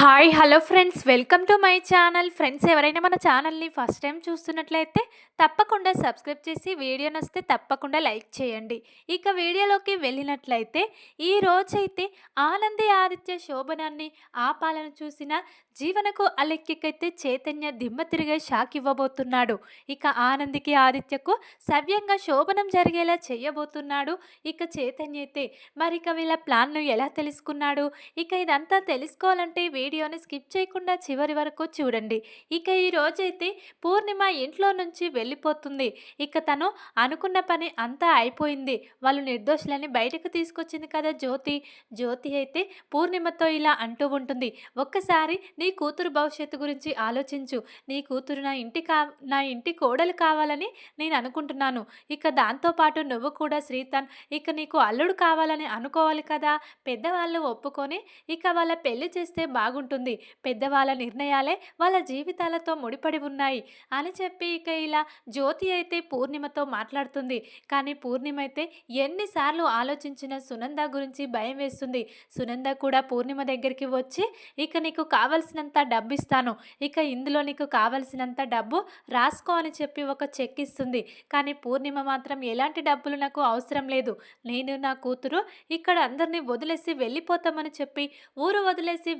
Hi hello friends. Welcome to my channel. Friends ఎవరైనా మన ఛానల్ని ఫస్ట్ టైం చూస్తున్నట్లయితే తప్పకుండా సబ్స్క్రైబ్ చేసి వీడియో నస్తే తప్పకుండా లైక్ చేయండి. ఇక వీడియోలోకి వెళ్ళినట్లయితే ఈ రోజైతే ఆనంది ఆదిత్య శోభనాన్ని ఆపాలను చూసిన జీవనకు అలెక్కికైతే చైతన్య దిమ్మ తిరిగే షాక్ ఇవ్వబోతున్నాడు. ఇక ఆనందికి ఆదిత్యకు సవ్యంగా శోభనం జరిగేలా చేయబోతున్నాడు. ఇక చైతన్య అయితే మరి ఇక వీళ్ళ ప్లాన్ను ఎలా తెలుసుకున్నాడు? ఇక ఇదంతా తెలుసుకోవాలంటే వీడియోని స్కిప్ చేయకుండా చివరి వరకు చూడండి. ఇక ఈ రోజైతే పూర్ణిమ ఇంట్లో నుంచి వెళ్ళిపోతుంది. ఇక తను అనుకున్న పని అంతా అయిపోయింది. వాళ్ళు నిర్దోషులని బయటకు తీసుకొచ్చింది కదా జ్యోతి. జ్యోతి అయితే పూర్ణిమతో ఇలా అంటూ ఉంటుంది. ఒక్కసారి నీ కూతురు భవిష్యత్తు గురించి ఆలోచించు. నీ కూతురు నా ఇంటి కా నా ఇంటి కోడలు కావాలని నేను అనుకుంటున్నాను. ఇక దాంతోపాటు నువ్వు కూడా శ్రీతన్ ఇక నీకు అల్లుడు కావాలని అనుకోవాలి కదా. పెద్దవాళ్ళు ఒప్పుకొని ఇక వాళ్ళ పెళ్ళి చేస్తే బాగుంటుంది. పెద్దవాళ్ళ నిర్ణయాలే వాళ్ళ జీవితాలతో ముడిపడి ఉన్నాయి. అని చెప్పి ఇక ఇలా జ్యోతి అయితే పూర్ణిమతో మాట్లాడుతుంది. కానీ పూర్ణిమ అయితే ఎన్నిసార్లు ఆలోచించిన సునంద గురించి భయం వేస్తుంది. సునంద కూడా పూర్ణిమ దగ్గరికి వచ్చి ఇక నీకు కావలసినంత డబ్బు ఇస్తాను ఇక ఇందులో నీకు కావలసినంత డబ్బు రాసుకో అని చెప్పి ఒక చెక్ ఇస్తుంది. కానీ పూర్ణిమ మాత్రం ఎలాంటి డబ్బులు నాకు అవసరం లేదు. నేను నా కూతురు ఇక్కడ అందరినీ వదిలేసి వెళ్ళిపోతామని చెప్పి ఊరు వదిలేసి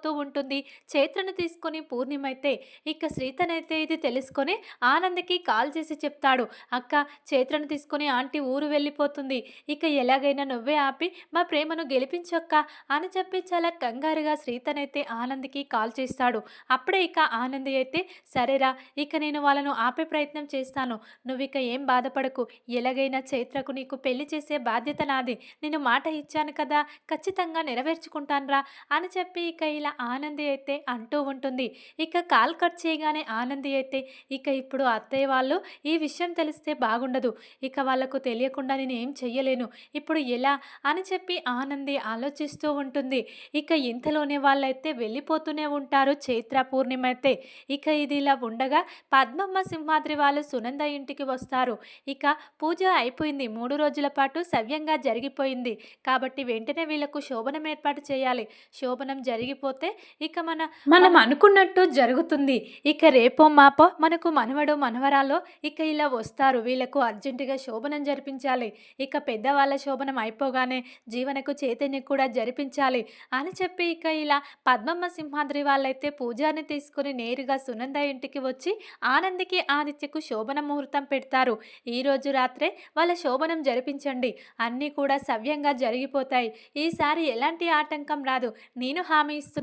వెళ్ళిపోతూ ఉంటుంది. చైత్రను తీసుకొని పూర్ణిమ అయితే ఇక శ్రీతనైతే ఇది తెలుసుకొని ఆనంద్కి కాల్ చేసి చెప్తాడు. అక్క చైత్రను తీసుకొని ఆంటీ ఊరు వెళ్ళిపోతుంది. ఇక ఎలాగైనా నువ్వే ఆపి మా ప్రేమను గెలిపించక్క అని చెప్పి చాలా కంగారుగా శ్రీతనైతే ఆనంద్కి కాల్ చేస్తాడు. అప్పుడే ఇక ఆనంది అయితే సరేరా ఇక నేను వాళ్ళను ఆపే ప్రయత్నం చేస్తాను. నువ్వు ఇక ఏం బాధపడకు. ఎలాగైనా చైత్రకు నీకు పెళ్ళి చేసే బాధ్యత నాది. నేను మాట ఇచ్చాను కదా ఖచ్చితంగా నెరవేర్చుకుంటానురా అని చెప్పి ఇక ఇలా ఆనంది అయితే అంటూ ఉంటుంది. ఇక కాల్ కట్ చేయగానే ఆనంది అయితే ఇక ఇప్పుడు అత్తయ్య వాళ్ళు ఈ విషయం తెలిస్తే బాగుండదు. ఇక వాళ్ళకు తెలియకుండా నేను ఏం చెయ్యలేను. ఇప్పుడు ఎలా అని చెప్పి ఆనంది ఆలోచిస్తూ ఉంటుంది. ఇక ఇంతలోనే వాళ్ళైతే వెళ్ళిపోతూనే ఉంటారు చైత్ర పూర్ణిమ అయితే. ఇక ఇది ఇలా ఉండగా పద్మమ్మ సింహాద్రి వాళ్ళు సునంద ఇంటికి వస్తారు. ఇక పూజ అయిపోయింది. మూడు రోజుల పాటు సవ్యంగా జరిగిపోయింది. కాబట్టి వెంటనే వీళ్ళకు శోభనం ఏర్పాటు చేయాలి. శోభనం జరిగిపో జరిగిపోతే ఇక మన మనం అనుకున్నట్టు జరుగుతుంది. ఇక రేపో మాపో మనకు మనవడు మనవరాలో ఇక ఇలా వస్తారు. వీళ్ళకు అర్జెంటుగా శోభనం జరిపించాలి. ఇక పెద్దవాళ్ళ శోభనం అయిపోగానే జీవనకు చైతన్య కూడా జరిపించాలి అని చెప్పి ఇక ఇలా పద్మమ్మ సింహాద్రి వాళ్ళైతే పూజారిని తీసుకుని నేరుగా సునంద ఇంటికి వచ్చి ఆనందికి ఆదిత్యకు శోభన ముహూర్తం పెడతారు. ఈ రోజు రాత్రే వాళ్ళ శోభనం జరిపించండి. అన్నీ కూడా సవ్యంగా జరిగిపోతాయి. ఈసారి ఎలాంటి ఆటంకం రాదు. నేను హామీ ఇస్తున్నాను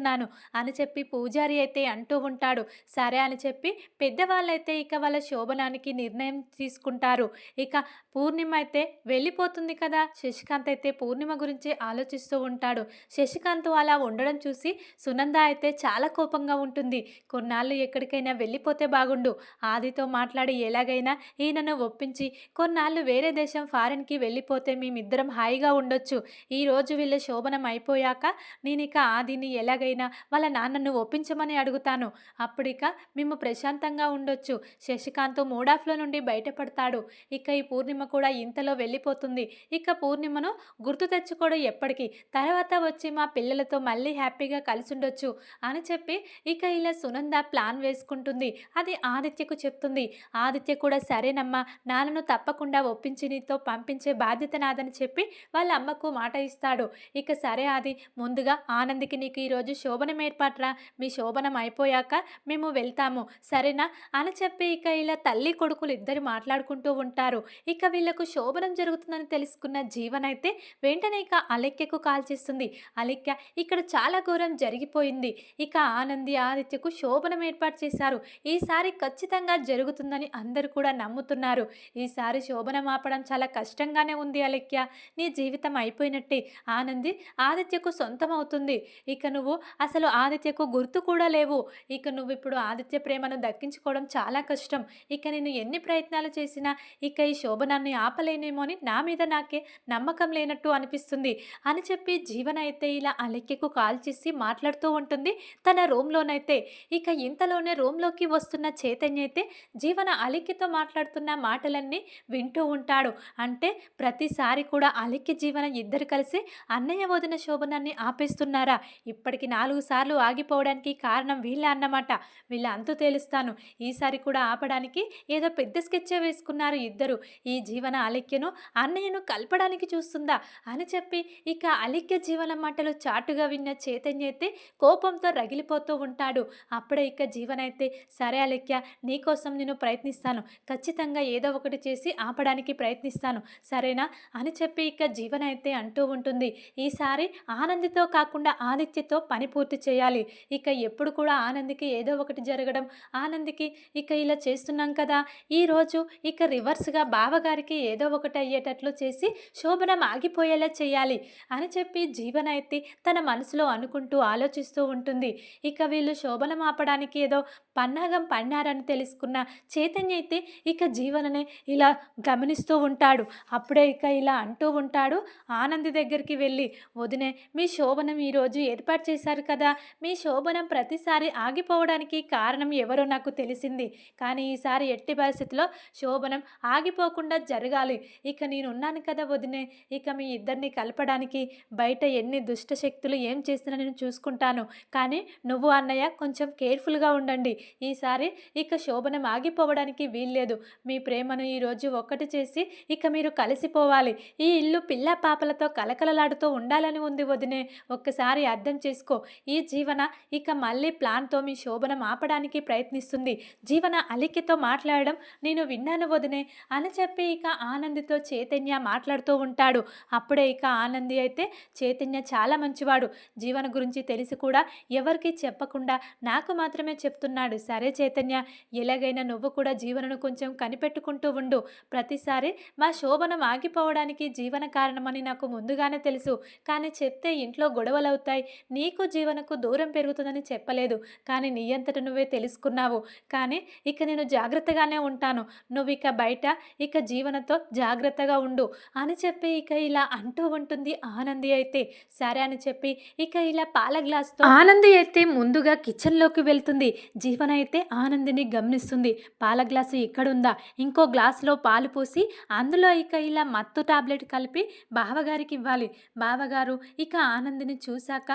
అని చెప్పి పూజారి అయితే అంటూ ఉంటాడు. సరే అని చెప్పి పెద్దవాళ్ళైతే ఇక వాళ్ళ శోభనానికి నిర్ణయం తీసుకుంటారు. ఇక పూర్ణిమ అయితే వెళ్ళిపోతుంది కదా? శశికాంత్ అయితే పూర్ణిమ గురించి ఆలోచిస్తూ ఉంటాడు. శశికాంత్ అలా ఉండడం చూసి సునంద అయితే చాలా కోపంగా ఉంటుంది. కొన్నాళ్ళు ఎక్కడికైనా వెళ్ళిపోతే బాగుండు. ఆదితో మాట్లాడి ఎలాగైనా ఈయనను ఒప్పించి కొన్నాళ్ళు వేరే దేశం ఫారెన్కి వెళ్ళిపోతే మేమిద్దరం హాయిగా ఉండొచ్చు. ఈరోజు వీళ్ళ శోభనం అయిపోయాక నేను ఇక ఆదిని ఎలాగైనా వాళ్ళ నాన్నను ఒప్పించమని అడుగుతాను. అప్పుడిక మేము ప్రశాంతంగా ఉండొచ్చు. శశికాంత్ మూడాఫ్లో నుండి బయటపడతాడు. ఇక ఈ పూర్ణిమ కూడా ఇంతలో వెళ్ళిపోతుంది. ఇక పూర్ణిమను గుర్తు తెచ్చుకోడు ఎప్పటికీ. తర్వాత వచ్చి మా పిల్లలతో మళ్ళీ హ్యాపీగా కలిసి ఉండొచ్చు అని చెప్పి ఇక ఇలా సునంద ప్లాన్ వేసుకుంటుంది. అది ఆదిత్యకు చెప్తుంది. ఆదిత్య కూడా సరేనమ్మా నాన్నను తప్పకుండా ఒప్పించి నీతో పంపించే బాధ్యత నాదని చెప్పి వాళ్ళ అమ్మకు మాట ఇస్తాడు. ఇక సరే అది ముందుగా ఆనందికి నీకు ఈరోజు శోభనం ఏర్పాట్రా? మీ శోభనం అయిపోయాక మేము వెళ్తాము. సరేనా? అని చెప్పి ఇక ఇలా తల్లి కొడుకులు ఇద్దరు మాట్లాడుకుంటూ ఉంటారు. ఇక వీళ్ళకు శోభనం జరుగుతుందని తెలుసుకున్న జీవన్ అయితే వెంటనే ఇక అలెక్యకు కాల్ చేస్తుంది. అలెక్య ఇక్కడ చాలా ఘోరం జరిగిపోయింది. ఇక ఆనంది ఆదిత్యకు శోభనం ఏర్పాటు చేశారు. ఈసారి ఖచ్చితంగా జరుగుతుందని అందరూ కూడా నమ్ముతున్నారు. ఈసారి శోభనం ఆపడం చాలా కష్టంగానే ఉంది అలెక్య. నీ జీవితం అయిపోయినట్టే. ఆనంది ఆదిత్యకు సొంతం అవుతుంది ఇక నువ్వు అసలు ఆదిత్యకు గుర్తు కూడా లేవు. ఇక నువ్వు ఇప్పుడు ఆదిత్య ప్రేమను దక్కించుకోవడం చాలా కష్టం. ఇక నేను ఎన్ని ప్రయత్నాలు చేసినా ఇక ఈ శోభనాన్ని ఆపలేనేమో అని నా మీద నాకే నమ్మకం లేనట్టు అనిపిస్తుంది. అని చెప్పి జీవన అయితే ఇలా అలెక్యకు కాల్ చేసి మాట్లాడుతూ ఉంటుంది. తన రూమ్లోనైతే. ఇక ఇంతలోనే రూమ్లోకి వస్తున్న చైతన్య అయితే జీవన అలిక్యతో మాట్లాడుతున్న మాటలన్నీ వింటూ ఉంటాడు. అంటే ప్రతిసారి కూడా అలిక్య జీవన ఇద్దరు కలిసి అన్నయ్య వదిన శోభనాన్ని ఆపేస్తున్నారా? ఇప్పటికి నాలుగు సార్లు ఆగిపోవడానికి కారణం వీళ్ళ అన్నమాట. వీళ్ళ అంతు తేలుస్తాను. ఈసారి కూడా ఆపడానికి ఏదో పెద్ద స్కెచ్చే వేసుకున్నారు ఇద్దరు. ఈ జీవన అలిక్యను అన్నయ్యను కలపడానికి చూస్తుందా అని చెప్పి ఇక అలిక్య జీవన మాటలు చాటుగా విన్న చైతన్య అయితే కోపంతో రగిలిపోతూ ఉంటాడు. అప్పుడే ఇక జీవన అయితే సరే అలిక్య నీకోసం నేను ప్రయత్నిస్తాను. ఖచ్చితంగా ఏదో ఒకటి చేసి ఆపడానికి ప్రయత్నిస్తాను. సరేనా? అని చెప్పి ఇక జీవన అయితే అంటూ ఉంటుంది. ఈసారి ఆనందితో కాకుండా ఆదిత్యతో పని పూర్తి చేయాలి. ఇక ఎప్పుడు కూడా ఆనందికి ఏదో ఒకటి జరగడం ఆనందికి ఇక ఇలా చేస్తున్నాం కదా. ఈరోజు ఇక రివర్స్గా బావగారికి ఏదో ఒకటి అయ్యేటట్లు చేసి శోభనం ఆగిపోయేలా చేయాలి అని చెప్పి జీవన అయితే తన మనసులో అనుకుంటూ ఆలోచిస్తూ ఉంటుంది. ఇక వీళ్ళు శోభనం ఆపడానికి ఏదో పన్నాగం పన్నారని తెలుసుకున్న చైతన్య అయితే ఇక జీవననే ఇలా గమనిస్తూ ఉంటాడు. అప్పుడే ఇక ఇలా అంటూ ఉంటాడు. ఆనంది దగ్గరికి వెళ్ళి వదినే మీ శోభనం ఈరోజు ఏర్పాటు చేశారు? కదా! మీ శోభనం ప్రతిసారి ఆగిపోవడానికి కారణం ఎవరో నాకు తెలిసింది. కానీ ఈసారి ఎట్టి పరిస్థితిలో శోభనం ఆగిపోకుండా జరగాలి. ఇక నేను ఉన్నాను కదా వదినే! ఇక మీ ఇద్దరిని కలపడానికి బయట ఎన్ని దుష్ట శక్తులు ఏం చేసినా నేను చూసుకుంటాను. కానీ నువ్వు అన్నయ్య కొంచెం కేర్ఫుల్గా ఉండండి. ఈసారి ఇక శోభనం ఆగిపోవడానికి వీల్లేదు. మీ ప్రేమను ఈరోజు ఒక్కటి చేసి ఇక మీరు కలిసిపోవాలి. ఈ ఇల్లు పిల్ల పాపలతో కలకలలాడుతూ ఉండాలని ఉంది వదినే! ఒక్కసారి అర్థం చేసుకో. ఈ జీవన ఇక మళ్ళీ ప్లాన్తో మీ శోభనం ఆపడానికి ప్రయత్నిస్తుంది. జీవన అలికితో మాట్లాడడం నేను విన్నాను వదినే అని చెప్పి ఇక ఆనందితో చైతన్య మాట్లాడుతూ ఉంటాడు. అప్పుడే ఇక ఆనంది అయితే చైతన్య చాలా మంచివాడు. జీవన గురించి తెలిసి కూడా ఎవరికి చెప్పకుండా నాకు మాత్రమే చెప్తున్నాడు. సరే చైతన్య ఎలాగైనా నువ్వు కూడా జీవనను కొంచెం కనిపెట్టుకుంటూ ఉండు. ప్రతిసారి మా శోభనం ఆగిపోవడానికి జీవన కారణమని నాకు ముందుగానే తెలుసు. కానీ చెప్తే ఇంట్లో గొడవలు అవుతాయి నీకు జీవనకు దూరం పెరుగుతుందని చెప్పలేదు. కానీ నీ అంతట నువ్వే తెలుసుకున్నావు. కానీ ఇక నేను జాగ్రత్తగానే ఉంటాను. నువ్వు ఇక బయట ఇక జీవనతో జాగ్రత్తగా ఉండు అని చెప్పి ఇక ఇలా అంటూ ఉంటుంది ఆనంది అయితే. సరే అని చెప్పి ఇక ఇలా పాల గ్లాస్తో ఆనంది అయితే ముందుగా కిచెన్లోకి వెళ్తుంది. జీవన అయితే ఆనందిని గమనిస్తుంది. పాల గ్లాసు ఇక్కడుందా? ఇంకో గ్లాసులో పాలు పోసి అందులో ఇక ఇలా మత్తు టాబ్లెట్ కలిపి బావగారికి ఇవ్వాలి. బావగారు ఇక ఆనందిని చూశాక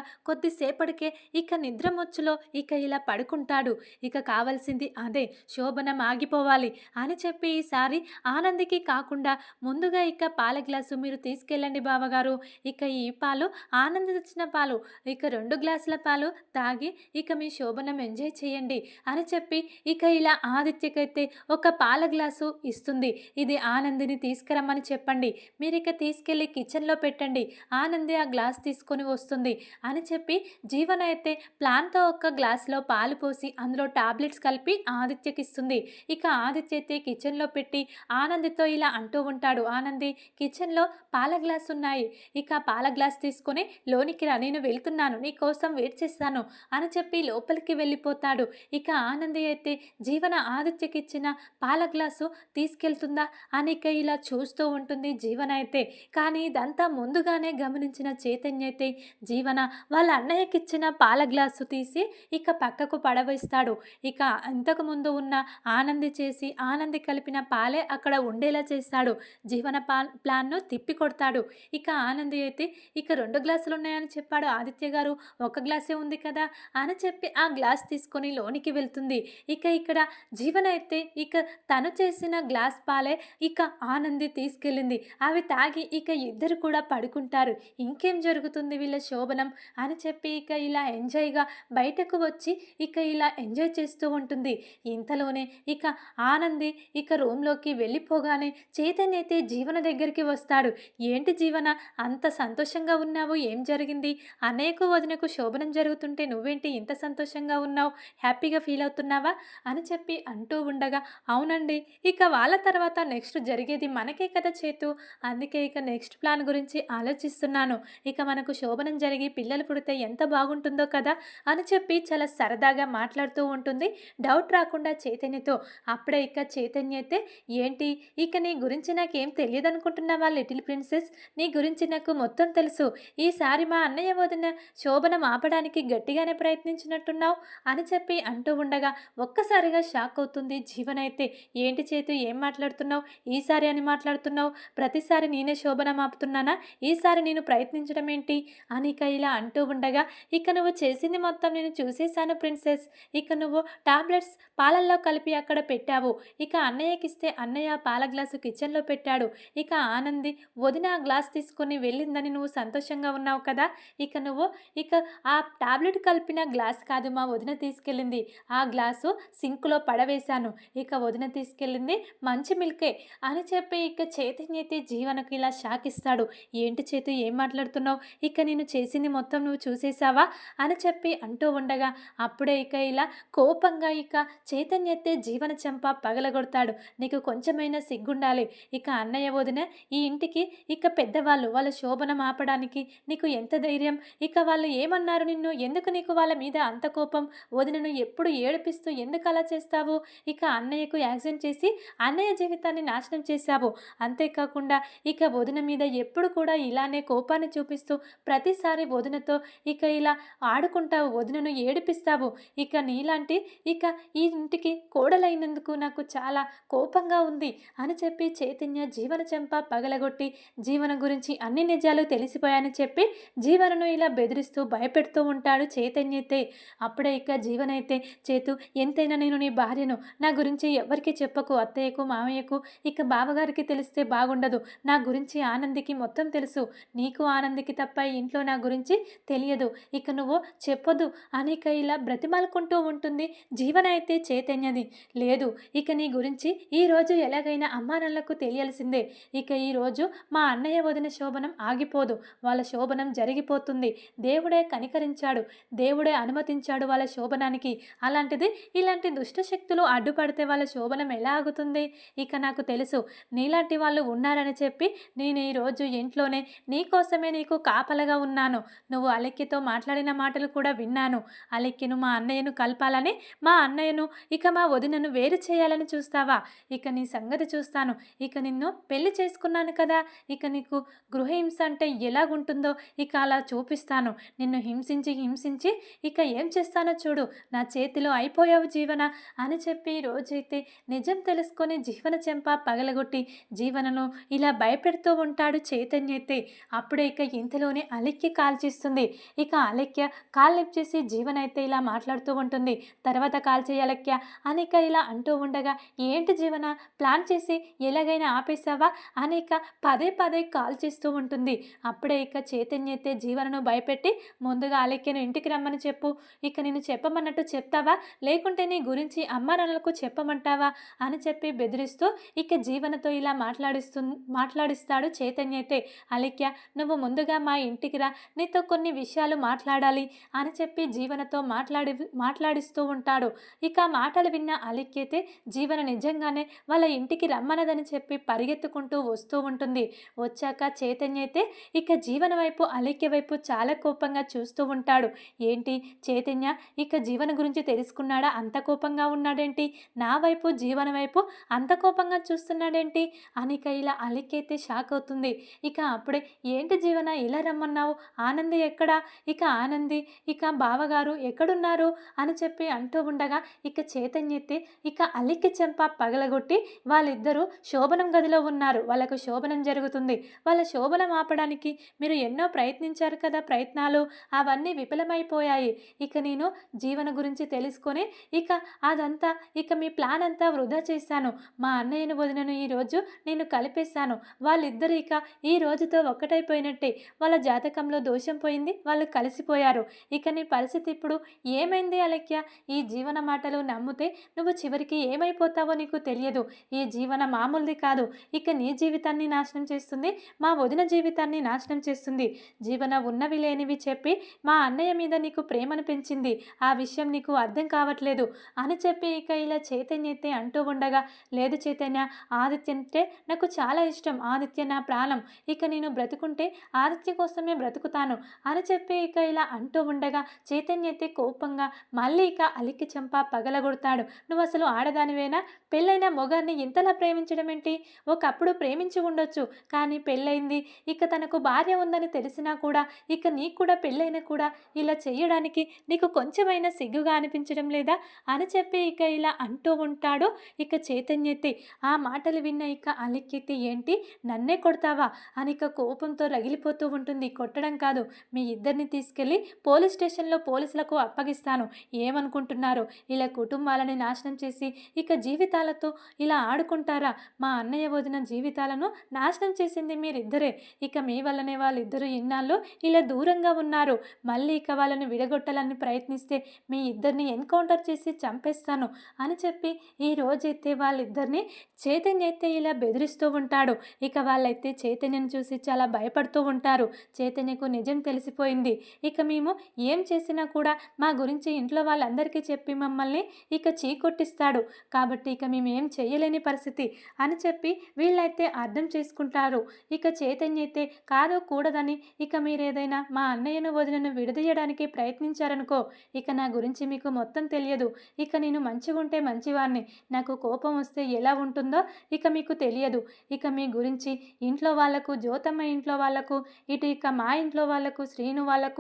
సేపటికే ఇక నిద్రమొచ్చులో ఇక ఇలా పడుకుంటాడు. ఇక కావాల్సింది అదే శోభనం ఆగిపోవాలి అని చెప్పి ఈసారి ఆనందికి కాకుండా ముందుగా ఇక పాల గ్లాసు మీరు తీసుకెళ్ళండి బావగారు. ఇక ఈ పాలు ఆనంది తెచ్చిన పాలు ఇక రెండు గ్లాసుల పాలు తాగి ఇక మీ శోభనం ఎంజాయ్ చేయండి అని చెప్పి ఇక ఇలా ఆదిత్యకైతే ఒక పాల గ్లాసు ఇస్తుంది. ఇది ఆనందిని తీసుకురమ్మని చెప్పండి. మీరు ఇక తీసుకెళ్ళి కిచెన్లో పెట్టండి. ఆనంది ఆ గ్లాస్ తీసుకొని వస్తుంది అని చెప్పి జీవన అయితే ప్లాన్తో ఒక గ్లాస్లో పాలు పోసి అందులో టాబ్లెట్స్ కలిపి ఆదిత్యకిస్తుంది ఇక ఆదిత్య అయితే కిచెన్లో పెట్టి ఆనందితో ఇలా అంటూ ఉంటాడు ఆనంది కిచెన్లో పాల గ్లాస్ ఉన్నాయి. ఇక పాల గ్లాస్ తీసుకొని లోనికి రా నేను వెళ్తున్నాను. నీ కోసం వెయిట్ చేస్తాను అని చెప్పి లోపలికి వెళ్ళిపోతాడు. ఇక ఆనంది అయితే జీవన ఆదిత్యకి ఇచ్చిన పాల గ్లాసు తీసుకెళ్తుందా? అని ఇక ఇలా చూస్తూ ఉంటుంది జీవన అయితే. కానీ ఇదంతా ముందుగానే గమనించిన చైతన్య అయితే జీవన వాళ్ళ అన్నయ్య ఇచ్చిన పాల గ్లాసు తీసి ఇక పక్కకు పడవేస్తాడు. ఇక ఇంతకు ముందు ఉన్న ఆనంది చేసి ఆనంది కలిపిన పాలే అక్కడ ఉండేలా చేస్తాడు. జీవన పా ప్లాన్ను తిప్పి కొడతాడు ఇక ఆనంది అయితే ఇక రెండు గ్లాసులు ఉన్నాయని చెప్పాడు ఆదిత్య గారు. ఒక గ్లాసే ఉంది కదా అని చెప్పి ఆ గ్లాస్ తీసుకొని లోనికి వెళ్తుంది. ఇక ఇక్కడ జీవన అయితే ఇక తను చేసిన గ్లాస్ పాలే ఇక ఆనంది తీసుకెళ్ళింది. అవి తాగి ఇక ఇద్దరు కూడా పడుకుంటారు. ఇంకేం జరుగుతుంది వీళ్ళ శోభనం అని చెప్పి ఇక ఇలా ఎంజాయ్గా బయటకు వచ్చి ఇక ఇలా ఎంజాయ్ చేస్తూ ఉంటుంది. ఇంతలోనే ఇక ఆనంది ఇక రూమ్లోకి వెళ్ళిపోగానే చైతన్య అయితే జీవన దగ్గరికి వస్తాడు. ఏంటి జీవన అంత సంతోషంగా ఉన్నావు? ఏం జరిగింది? అనేక వదినకు శోభనం జరుగుతుంటే నువ్వేంటి ఇంత సంతోషంగా ఉన్నావు? హ్యాపీగా ఫీల్ అవుతున్నావా? అని చెప్పి అంటూ ఉండగా అవునండి ఇక వాళ్ళ తర్వాత నెక్స్ట్ జరిగేది మనకే కదా చేతు. అందుకే ఇక నెక్స్ట్ ప్లాన్ గురించి ఆలోచిస్తున్నాను. ఇక మనకు శోభనం జరిగి పిల్లలు పుడితే ఎంత బాగుంటుందో కదా అని చెప్పి చాలా సరదాగా మాట్లాడుతూ ఉంటుంది. డౌట్ రాకుండా చైతన్యతో అప్పుడే ఇక చైతన్య అయితే ఏంటి? ఇక నీ గురించి నాకేం తెలియదు అనుకుంటున్నావా లిటిల్ ప్రిన్సెస్? నీ గురించి నాకు మొత్తం తెలుసు. ఈసారి మా అన్నయ్య వదిన శోభనం ఆపడానికి గట్టిగానే ప్రయత్నించినట్టున్నావు అని చెప్పి అంటూ ఉండగా ఒక్కసారిగా షాక్ అవుతుంది జీవన అయితే. ఏంటి చేతు ఏం మాట్లాడుతున్నావు? ఈసారి అని మాట్లాడుతున్నావు? ప్రతిసారి నేనే శోభనం ఆపుతున్నానా? ఈసారి నేను ప్రయత్నించడం ఏంటి అని ఇక ఇలా అంటూ ఉండగా ఉండగా ఇక నువ్వు చేసింది మొత్తం నేను చూసేశాను ప్రిన్సెస్. ఇక నువ్వు టాబ్లెట్స్ పాలల్లో కలిపి అక్కడ పెట్టావు. ఇక అన్నయ్యకిస్తే అన్నయ్య పాల గ్లాసు కిచెన్లో పెట్టాడు. ఇక ఆనంది వదిన ఆ గ్లాస్ తీసుకొని వెళ్ళిందని నువ్వు సంతోషంగా ఉన్నావు కదా? ఇక నువ్వు ఇక ఆ టాబ్లెట్ కలిపిన గ్లాస్ కాదు మా వదిన తీసుకెళ్ళింది. ఆ గ్లాసు సింక్లో పడవేశాను. ఇక వదిన తీసుకెళ్ళింది మంచి మిల్కే అని చెప్పి ఇక చైతన్యతే జీవనకు ఇలా షాక్ ఇస్తాడు ఏంటి చేతు ఏం మాట్లాడుతున్నావు? ఇక నేను చేసింది మొత్తం నువ్వు చూసే చేశావా? అని చెప్పి అంటూ ఉండగా అప్పుడే ఇక ఇలా కోపంగా ఇక చైతన్యతే జీవన చెంప పగలగొడతాడు. నీకు కొంచెమైనా సిగ్గుండాలి. ఇక అన్నయ్య వదిన ఈ ఇంటికి ఇక పెద్దవాళ్ళు వాళ్ళ శోభనం ఆపడానికి నీకు ఎంత ధైర్యం? ఇక వాళ్ళు ఏమన్నారు నిన్ను? ఎందుకు నీకు వాళ్ళ మీద అంత కోపం? వదినను ఎప్పుడు ఏడిపిస్తూ ఎందుకు అలా చేస్తావు? ఇక అన్నయ్యకు యాక్సిడెంట్ చేసి అన్నయ్య జీవితాన్ని నాశనం చేశావు. అంతేకాకుండా ఇక వదిన మీద ఎప్పుడు కూడా ఇలానే కోపాన్ని చూపిస్తూ ప్రతిసారి వదినతో ఇక ఇలా ఆడుకుంటావు వదినను ఏడిపిస్తావు. ఇక నీలాంటి ఇక ఈ ఇంటికి కోడలైనందుకు నాకు చాలా కోపంగా ఉంది అని చెప్పి చైతన్య జీవన చెంప పగలగొట్టి జీవన గురించి అన్ని నిజాలు తెలిసిపోయాయని చెప్పి జీవనను ఇలా బెదిరిస్తూ భయపెడుతూ ఉంటాడు చైతన్యతే అప్పుడే ఇక జీవనైతే చేతు ఎంతైనా నేను నీ భార్యను నా గురించి ఎవరికి చెప్పకు అత్తయ్యకు మామయ్యకు ఇక బావగారికి తెలిస్తే బాగుండదు. నా గురించి ఆనందికి మొత్తం తెలుసు. నీకు ఆనందికి తప్ప ఇంట్లో నా గురించి తెలియదు. ఇక నువ్వు చెప్పొద్దు. అనేక ఇలా బ్రతిమాలుకుంటూ ఉంటుంది. జీవన అయితే చైతన్యది. లేదు ఇక నీ గురించి ఈరోజు ఎలాగైనా అమ్మానాన్నలకు తెలియాల్సిందే. ఇక ఈరోజు మా అన్నయ్య వదిన శోభనం ఆగిపోదు. వాళ్ళ శోభనం జరిగిపోతుంది. దేవుడే కనికరించాడు. దేవుడే అనుమతించాడు వాళ్ళ శోభనానికి. అలాంటిది ఇలాంటి దుష్ట శక్తులు అడ్డుపడితే వాళ్ళ శోభనం ఎలా ఆగుతుంది? ఇక నాకు తెలుసు. నీలాంటి వాళ్ళు ఉన్నారని చెప్పి నేను ఈరోజు ఇంట్లోనే నీకోసమే నీకు కాపలగా ఉన్నాను. నువ్వు అలెక్కితో మాట్లాడిన మాటలు కూడా విన్నాను. అలెక్కిను మా అన్నయ్యను కలపాలని మా అన్నయ్యను. ఇక మా వదినను వేరు చేయాలని చూస్తావా? ఇక నీ సంగతి చూస్తాను. ఇక నిన్ను పెళ్ళి చేసుకున్నాను కదా? ఇక నీకు గృహహింస అంటే ఎలాగుంటుందో ఇక అలా చూపిస్తాను. నిన్ను హింసించి హింసించి ఇక ఏం చేస్తానో చూడు. నా చేతిలో అయిపోయావు జీవన అని చెప్పి రోజైతే నిజం తెలుసుకొని జీవన చెంప పగలగొట్టి జీవనను ఇలా భయపెడుతూ ఉంటాడు చైతన్యతే. అప్పుడే ఇక ఇంతలోనే అలిక్కి కాల్చిస్తుంది ఇక ఇక అలెక్య కాల్ లిఫ్ట్ చేసి జీవన్ అయితే ఇలా మాట్లాడుతూ ఉంటుంది. తర్వాత కాల్ చేయాలక్య అనిక ఇలా అంటూ ఉండగా ఏంటి జీవన ప్లాన్ చేసి ఎలాగైనా ఆపేసావా అనేక పదే పదే కాల్ చేస్తూ ఉంటుంది. అప్పుడే ఇక చైతన్య అయితే జీవనను భయపెట్టి ముందుగా అలెక్యను ఇంటికి రమ్మని చెప్పు. ఇక నేను చెప్పమన్నట్టు చెప్తావా? లేకుంటే నీ గురించి అమ్మానాన్నలకు చెప్పమంటావా? అని చెప్పి బెదిరిస్తూ ఇక జీవనతో ఇలా మాట్లాడిస్తు మాట్లాడిస్తాడు చైతన్య అయితే. అలెక్య నువ్వు ముందుగా మా ఇంటికి రా. నీతో కొన్ని విషయాలు మాట్లాడాలి అని చెప్పి జీవనతో మాట్లాడి మాట్లాడిస్తూ ఉంటాడు. ఇక మాటలు విన్న అలెక్యతే జీవన నిజంగానే వాళ్ళ ఇంటికి రమ్మనదని చెప్పి పరిగెత్తుకుంటూ వస్తూ ఉంటుంది. వచ్చాక చైతన్యతే ఇక జీవన వైపు అలిక్య వైపు చాలా కోపంగా చూస్తూ ఉంటాడు. ఏంటి చైతన్య ఇక జీవన గురించి తెలుసుకున్నాడా? అంత కోపంగా ఉన్నాడేంటి? నా వైపు జీవన వైపు అంత కోపంగా చూస్తున్నాడేంటి? అనిక ఇలా అలెక్కైతే షాక్ అవుతుంది. ఇక అప్పుడే ఏంటి జీవన ఇలా రమ్మన్నావు? ఆనంది ఎక్కడా? ఇక ఆనంది ఇక బావగారు ఎక్కడున్నారు? అని చెప్పి అంటూ ఉండగా ఇక చేతన్యెత్తి ఇక అలిక్కి చెంప పగలగొట్టి వాళ్ళిద్దరూ శోభనం గదిలో ఉన్నారు. వాళ్ళకు శోభనం జరుగుతుంది. వాళ్ళ శోభనం ఆపడానికి మీరు ఎన్నో ప్రయత్నించారు కదా ప్రయత్నాలు. అవన్నీ విఫలమైపోయాయి. ఇక నేను జీవన గురించి తెలుసుకొని ఇక అదంతా ఇక మీ ప్లాన్ అంతా వృధా చేశాను. మా అన్నయ్యను వదినను ఈరోజు నేను కలిపేశాను. వాళ్ళిద్దరు ఇక ఈ రోజుతో ఒక్కటైపోయినట్టే వాళ్ళ జాతకంలో దోషం పోయింది. వాళ్ళు కలిసిపోయారు. ఇక నీ పరిస్థితి ఇప్పుడు ఏమైంది అలక్య ఈ జీవన మాటలు నమ్మితే నువ్వు చివరికి ఏమైపోతావో నీకు తెలియదు. ఈ జీవన మామూలుది కాదు. ఇక నీ జీవితాన్ని నాశనం చేస్తుంది మా వదిన జీవితాన్ని నాశనం చేస్తుంది. జీవన ఉన్నవి లేనివి చెప్పి మా అన్నయ్య మీద నీకు ప్రేమను పెంచింది. ఆ విషయం నీకు అర్థం కావట్లేదు. అని చెప్పి ఇక ఇలా చైతన్యతే అంటూ ఉండగా లేదు చైతన్య ఆదిత్య అంటే నాకు చాలా ఇష్టం. ఆదిత్య నా ప్రాణం. ఇక నేను బ్రతుకుంటే ఆదిత్య కోసమే బ్రతుకుతాను. అని చెప్పి ఇక ఇలా అంటూ ఉండగా చైతన్యతే కోపంగా మళ్ళీ ఇక అలిక్కి చంప పగలగొడతాడు. నువ్వు అసలు ఆడదానివేనా? పెళ్ళైన మొగాన్ని ఇంతలా ప్రేమించడం ఏంటి? ఒకప్పుడు ప్రేమించి ఉండొచ్చు కానీ పెళ్ళైంది. ఇక తనకు భార్య ఉందని తెలిసినా కూడా ఇక నీకు కూడా పెళ్ళైనా కూడా ఇలా చేయడానికి నీకు కొంచెమైనా సిగ్గుగా అనిపించడం లేదా? అని చెప్పి ఇక ఇలా అంటూ ఉంటాడు ఇక చైతన్యతే ఆ మాటలు విన్న ఇక అలిక్కితే ఏంటి? నన్నే కొడతావా? అని ఇక కోపంతో రగిలిపోతూ ఉంటుంది. కొట్టడం కాదు మీ ఇద్దరిని తీసుకెళ్ళి పోలీస్ స్టేషన్లో పోలీసులకు అప్పగిస్తాను. ఏమనుకుంటున్నారు? ఇలా కుటుంబాలని నాశనం చేసి ఇక జీవితాలతో ఇలా ఆడుకుంటారా? మా అన్నయ్య వదిన జీవితాలను నాశనం చేసింది మీరిద్దరే. ఇక మీ వల్లనే వాళ్ళిద్దరూ ఇన్నాళ్ళు ఇలా దూరంగా ఉన్నారు. మళ్ళీ ఇక వాళ్ళని విడగొట్టాలని ప్రయత్నిస్తే మీ ఇద్దరిని ఎన్కౌంటర్ చేసి చంపేస్తాను అని చెప్పి ఈ రోజైతే వాళ్ళిద్దరిని చైతన్య అయితే ఇలా బెదిరిస్తూ ఉంటాడు. ఇక వాళ్ళైతే చైతన్యను చూసి చాలా భయపడుతూ ఉంటారు. చైతన్యకు నిజం తెలిసిపోయింది. ఇక మేము ఏం చేసినా కూడా మా గురించి ఇంట్లో వాళ్ళందరికీ చెప్పి మమ్మల్ని ఇక చీకొట్టిస్తాడు. కాబట్టి ఇక మేము ఏం చేయలేని పరిస్థితి అని చెప్పి వీళ్ళైతే అర్థం చేసుకుంటారు. ఇక చైతన్య అయితే కాదు కూడదని ఇక మీరేదైనా మా అన్నయ్యను వదినను విడదీయడానికి ప్రయత్నించారనుకో ఇక నా గురించి మీకు మొత్తం తెలియదు. ఇక నేను మంచిగా ఉంటే మంచివాడిని నాకు కోపం వస్తే ఎలా ఉంటుందో ఇక మీకు తెలియదు. ఇక మీ గురించి ఇంట్లో వాళ్ళకు జ్యోతమ్మ ఇంట్లో వాళ్ళకు ఇటు ఇక మా ఇంట్లో వాళ్ళకు శ్రీను వాళ్ళకు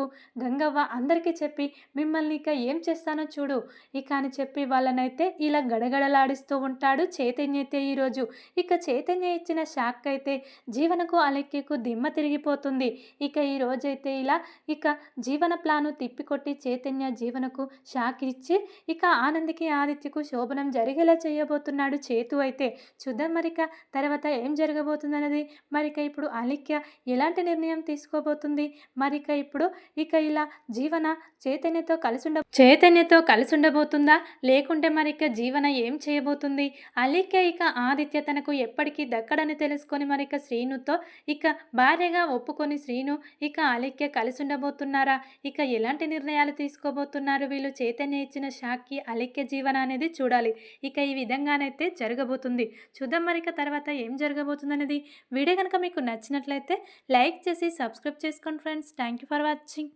గంగవ్వ అందరికీ చెప్పి మిమ్మల్ని ఇక ఏం చేస్తానో చూడు. ఇక అని చెప్పి వాళ్ళనైతే ఇలా గడగడలాడిస్తూ ఉంటాడు చైతన్య అయితే ఈరోజు ఇక చైతన్య ఇచ్చిన షాక్ అయితే జీవనకు అలెక్కికు దిమ్మ తిరిగిపోతుంది. ఇక ఈ రోజైతే ఇలా ఇక జీవన ప్లాను తిప్పికొట్టి చైతన్య జీవనకు షాక్ ఇచ్చి ఇక ఆనందికి ఆదిత్యకు శోభనం జరిగేలా చేయబోతున్నాడు చేతు అయితే. చూద్దాం మరిక తర్వాత ఏం జరగబోతుందన్నది. మరిక ఇప్పుడు అలిక్య ఎలాంటి నిర్ణయం తీసుకోబోతుంది? మరిక ఇప్పుడు ఇక ఇలా జీవన చైతన్యతో కలిసి ఉండ చైతన్యతో కలిసి ఉండబోతుందా లేకుంటే మరిక జీవన ఏం చేయబోతుంది? అలిక్య ఇక ఆదిత్య తనకు ఎప్పటికీ దక్కడని తెలుసుకొని మరిక శ్రీనుతో ఇక భార్యగా ఒప్పుకొని శ్రీను ఇక అలిక్య కలిసి ఉండబోతున్నారా ఇక ఎలాంటి నిర్ణయాలు తీసుకోబోతున్నారు వీళ్ళు? చైతన్య ఇచ్చిన షాక్కి అలిక్య జీవన అనేది చూడాలి. ఇక ఈ విధంగానైతే జరగబోతుంది. చూద్దాం మరిక తర్వాత ఏం జరగబోతుంది అనేది వీడియో కనుక మీకు నచ్చినట్లయితే లైక్ చేసి సబ్స్క్రైబ్ చేసుకోండి friends. Thank you for watching watching.